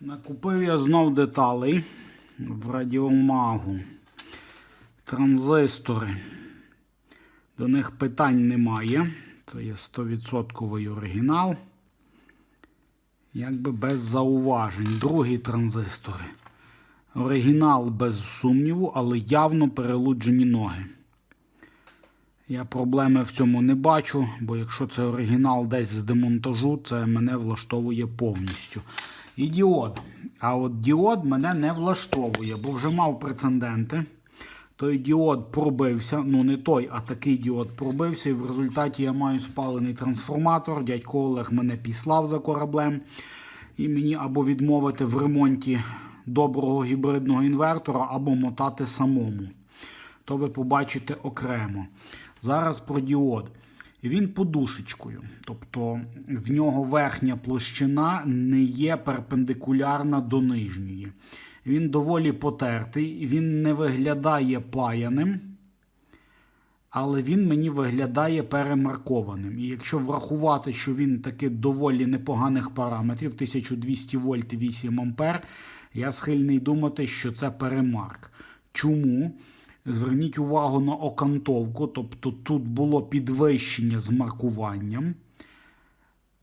Накупив я знов деталей в радіомагу. Транзистори. До них питань немає. Це є 100% оригінал. Якби без зауважень. Другі транзистори. Оригінал без сумніву, але явно перелуджені ноги. Я проблеми в цьому не бачу, бо якщо це оригінал десь з демонтажу, це мене влаштовує повністю. І діод. А от діод мене не влаштовує, бо вже мав прецеденти. Той діод пробився, ну не той, а такий діод пробився, і в результаті я маю спалений трансформатор. Дядько Олег мене післав за кораблем. І мені або відмовити в ремонті доброго гібридного інвертора, або мотати самому. То ви побачите окремо. Зараз про діод. Він подушечкою, тобто в нього верхня площина не є перпендикулярна до нижньої. Він доволі потертий, він не виглядає паяним, але він мені виглядає перемаркованим. І якщо врахувати, що він таки доволі непоганих параметрів, 1200 вольт 8 ампер, я схильний думати, що це перемарк. Чому? Зверніть увагу на окантовку, тобто тут було підвищення з маркуванням.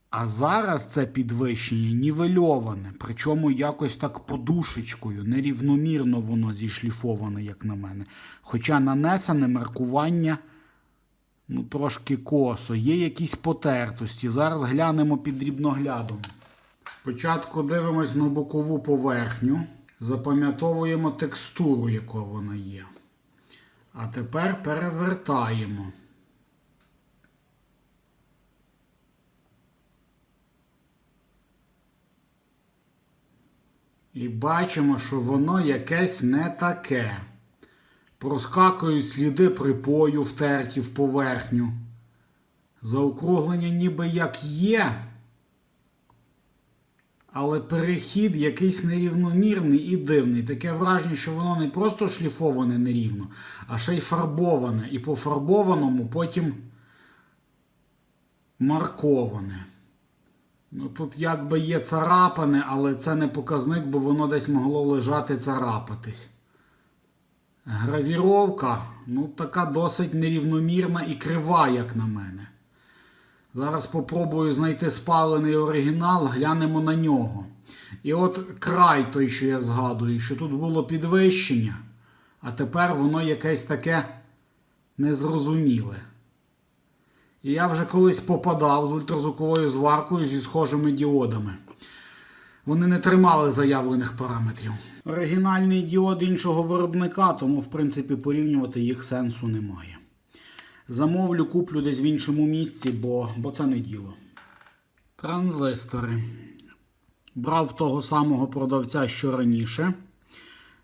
А зараз це підвищення нівельоване, причому якось так подушечкою, нерівномірно воно зішліфоване, як на мене. Хоча нанесене маркування ну, трошки косо, є якісь потертості. Зараз глянемо під дрібноглядом. Спочатку дивимось на бокову поверхню, запам'ятовуємо текстуру, яка вона є. А тепер перевертаємо. І бачимо, що воно якесь не таке. Проскакують сліди припою втерті в поверхню. Заокруглення ніби як є. Але перехід якийсь нерівномірний і дивний. Таке враження, що воно не просто шліфоване нерівно, а ще й фарбоване. І по фарбованому потім марковане. Ну, Тут якби є царапане, але це не показник, бо воно десь могло лежати царапатись. Гравіровка, ну, така досить нерівномірна і крива, як на мене. Зараз попробую знайти спалений оригінал, глянемо на нього. І от край той, що я згадую, що тут було підвищення, а тепер воно якесь таке незрозуміле. І я вже колись попадав з ультразвуковою зваркою зі схожими діодами. Вони не тримали заявлених параметрів. Оригінальний діод іншого виробника, тому, в принципі, порівнювати їх сенсу немає. Замовлю, куплю десь в іншому місці, бо, бо це не діло. Транзистори. Брав того самого продавця, що раніше.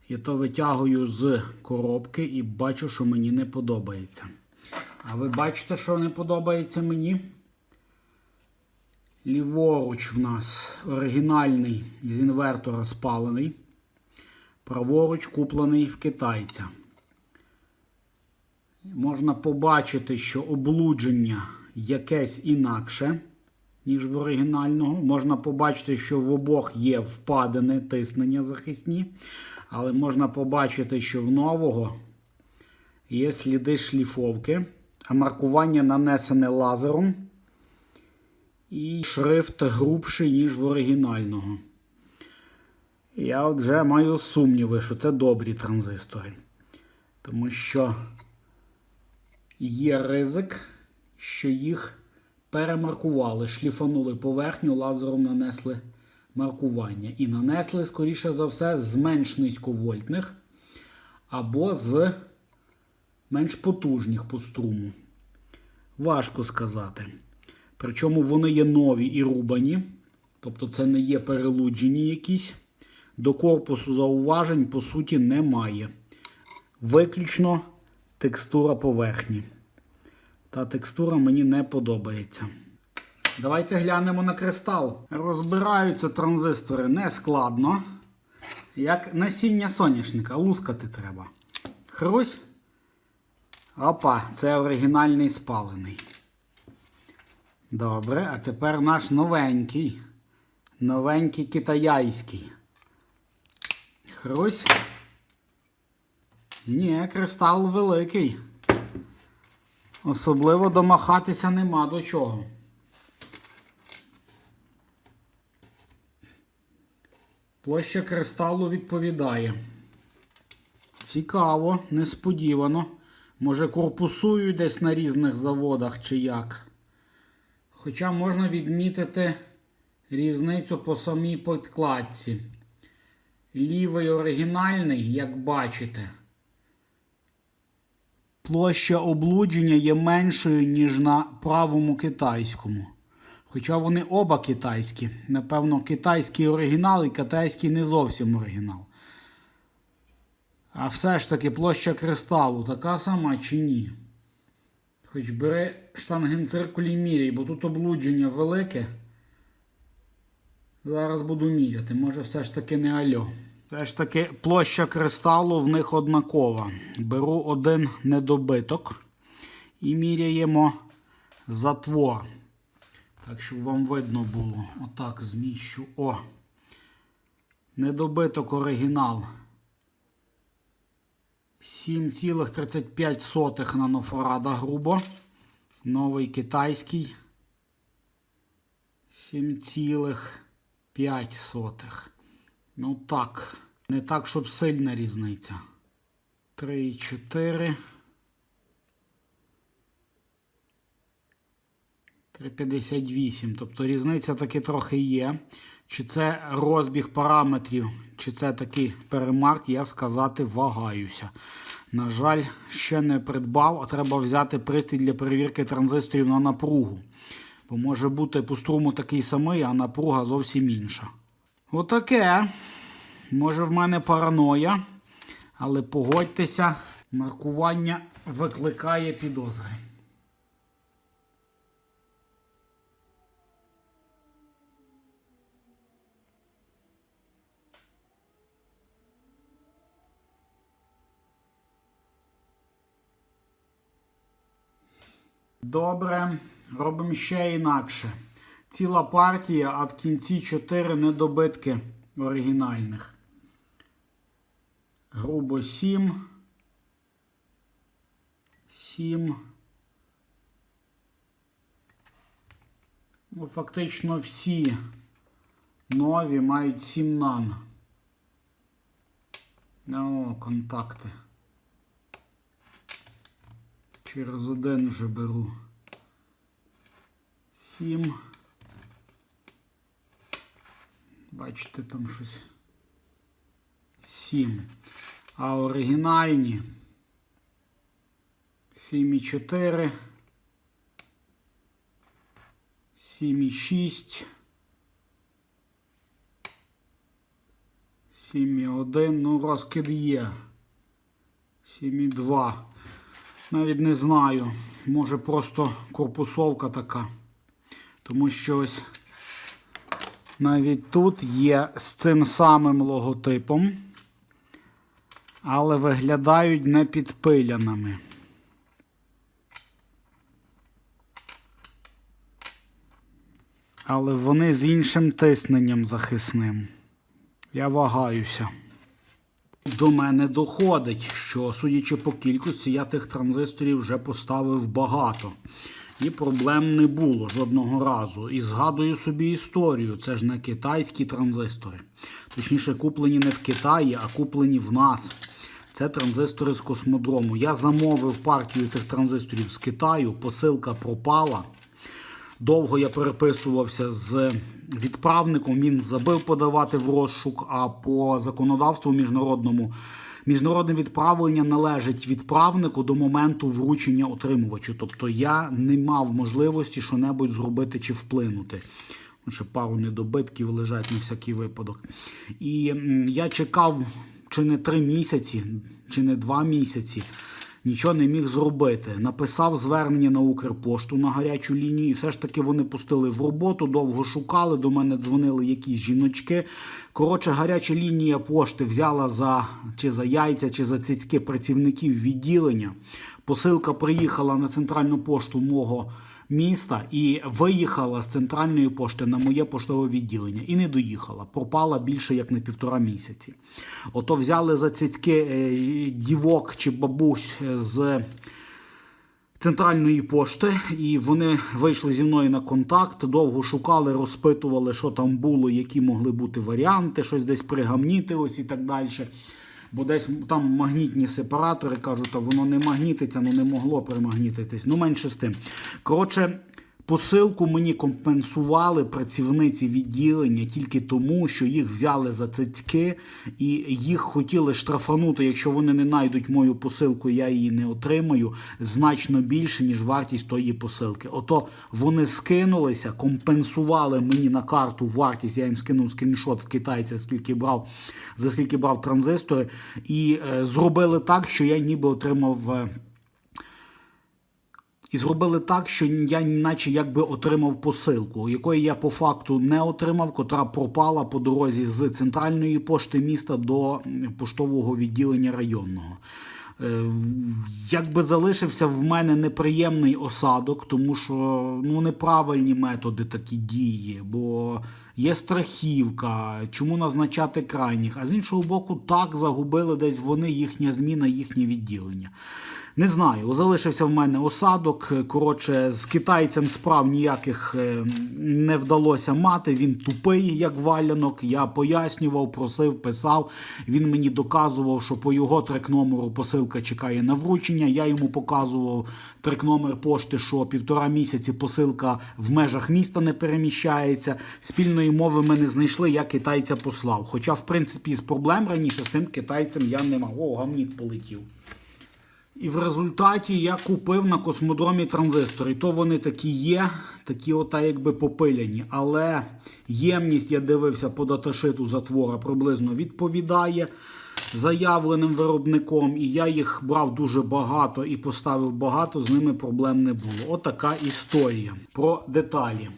І то витягую з коробки і бачу, що мені не подобається. А ви бачите, що не подобається мені? Ліворуч в нас оригінальний з інвертора спалений. Праворуч куплений в китайця. Можна побачити, що облудження якесь інакше, ніж в оригінального. Можна побачити, що в обох є впадини, тиснення захисні. Але можна побачити, що в нового є сліди шліфовки, а маркування нанесене лазером. І шрифт грубший, ніж в оригінального. Я вже маю сумніви, що це добрі транзистори. Тому що є ризик, що їх перемаркували, шліфанули поверхню, лазером нанесли маркування. І нанесли, скоріше за все, з менш низьковольтних або з менш потужних по струму. Важко сказати. Причому вони є нові і рубані, тобто це не є перелуджені якісь. До корпусу зауважень, по суті, немає. Виключно текстура поверхні. Та текстура мені не подобається. Давайте глянемо на кристал. Розбираються транзистори не складно. Як насіння соняшника, лускати треба. Хрусь. Опа, це оригінальний спалений. Добре, а тепер наш новенький. Новенький китаяйський. Хрусь. Ні, кристал великий. Особливо домахатися нема до чого. Площа кристалу відповідає. Цікаво, несподівано. Може, корпусують десь на різних заводах чи як. Хоча можна відмітити різницю по самій подкладці. Лівий оригінальний, як бачите. Площа облудження є меншою, ніж на правому китайському. Хоча вони оба китайські. Напевно, китайський оригінал і китайський не зовсім оригінал. А все ж таки площа кристалу така сама чи ні? Хоч бери штангенциркулі міряй, бо тут облудження велике. Зараз буду міряти. Може все ж таки не альо. Все ж таки площа кристалу в них однакова. Беру один недобиток і міряємо затвор. Так, щоб вам видно було. Отак зміщу. О! Недобиток оригінал. 7,35 нанофарада грубо. Новий китайський. 7,5. Ну так. Не так, щоб сильна різниця. 3,4. 3,58. Тобто різниця таки трохи є. Чи це розбіг параметрів, чи це такий перемарк, я сказати вагаюся. На жаль, ще не придбав, а треба взяти пристрій для перевірки транзисторів на напругу. Бо може бути по струму такий самий, а напруга зовсім інша. Отаке. Може в мене параноя, але погодьтеся, маркування викликає підозри. Добре, робимо ще інакше. Ціла партія, а в кінці 4 недобитки оригінальних. Грубо 7. 7. Ну, фактично всі нові мають 7 нан. О, контакти. Через один вже беру. 7. Бачите, там щось. 7. А оригінальні 7,4. 7,6. 7,1. Ну, розкид є. 7,2. Навіть не знаю. Може просто корпусовка така. Тому що ось навіть тут є з цим самим логотипом, але виглядають не підпиляними. Але вони з іншим тисненням захисним. Я вагаюся. До мене доходить, що, судячи по кількості, я тих транзисторів вже поставив багато. І проблем не було жодного разу. І згадую собі історію. Це ж не китайські транзистори. Точніше, куплені не в Китаї, а куплені в нас. Це транзистори з космодрому. Я замовив партію тих транзисторів з Китаю, посилка пропала. Довго я переписувався з відправником, він забив подавати в розшук, а по законодавству міжнародному міжнародне відправлення належить відправнику до моменту вручення отримувачу. Тобто я не мав можливості що-небудь зробити чи вплинути. Ще пару недобитків лежать на всякий випадок. І я чекав чи не три місяці, чи не два місяці. Нічого не міг зробити. Написав звернення на Укрпошту на гарячу лінію. Все ж таки вони пустили в роботу, довго шукали. До мене дзвонили якісь жіночки. Коротше, гаряча лінія пошти взяла за чи за яйця, чи за цицьки працівників відділення. Посилка приїхала на центральну пошту мого міста і виїхала з центральної пошти на моє поштове відділення і не доїхала. Пропала більше як на півтора місяці. Ото взяли за цицьки е, дівок чи бабусь з центральної пошти, і вони вийшли зі мною на контакт, довго шукали, розпитували, що там було, які могли бути варіанти, щось десь пригамніти ось і так далі. Бо десь там магнітні сепаратори кажуть, та воно не магнітиться, ну не могло примагнітитись. Ну, менше з тим. Коротше, посилку мені компенсували працівниці відділення тільки тому, що їх взяли за цицьки і їх хотіли штрафанути, якщо вони не знайдуть мою посилку, я її не отримаю, значно більше, ніж вартість тої посилки. Ото вони скинулися, компенсували мені на карту вартість, я їм скинув скріншот в китайця, скільки брав, за скільки брав транзистори, і е, зробили так, що я ніби отримав. І зробили так, що я наче якби отримав посилку, якої я по факту не отримав, котра пропала по дорозі з центральної пошти міста до поштового відділення районного. Е, Якби залишився в мене неприємний осадок, тому що ну неправильні методи такі дії, бо є страхівка, чому назначати крайніх, а з іншого боку, так загубили десь вони їхня зміна, їхнє відділення. Не знаю, залишився в мене осадок. Коротше, з китайцем справ ніяких е, не вдалося мати. Він тупий, як валянок. Я пояснював, просив, писав. Він мені доказував, що по його трек-номеру посилка чекає на вручення. Я йому показував трек-номер пошти, що півтора місяці посилка в межах міста не переміщається. Спільної мови ми не знайшли, я китайця послав. Хоча, в принципі, з проблем раніше з тим китайцем я не мав. О, гамніт полетів. І в результаті я купив на космодромі транзистори. То вони такі є, такі ота якби попиляні. Але ємність, я дивився по даташиту затвора, приблизно відповідає заявленим виробником. І я їх брав дуже багато і поставив багато, з ними проблем не було. Отака історія про деталі.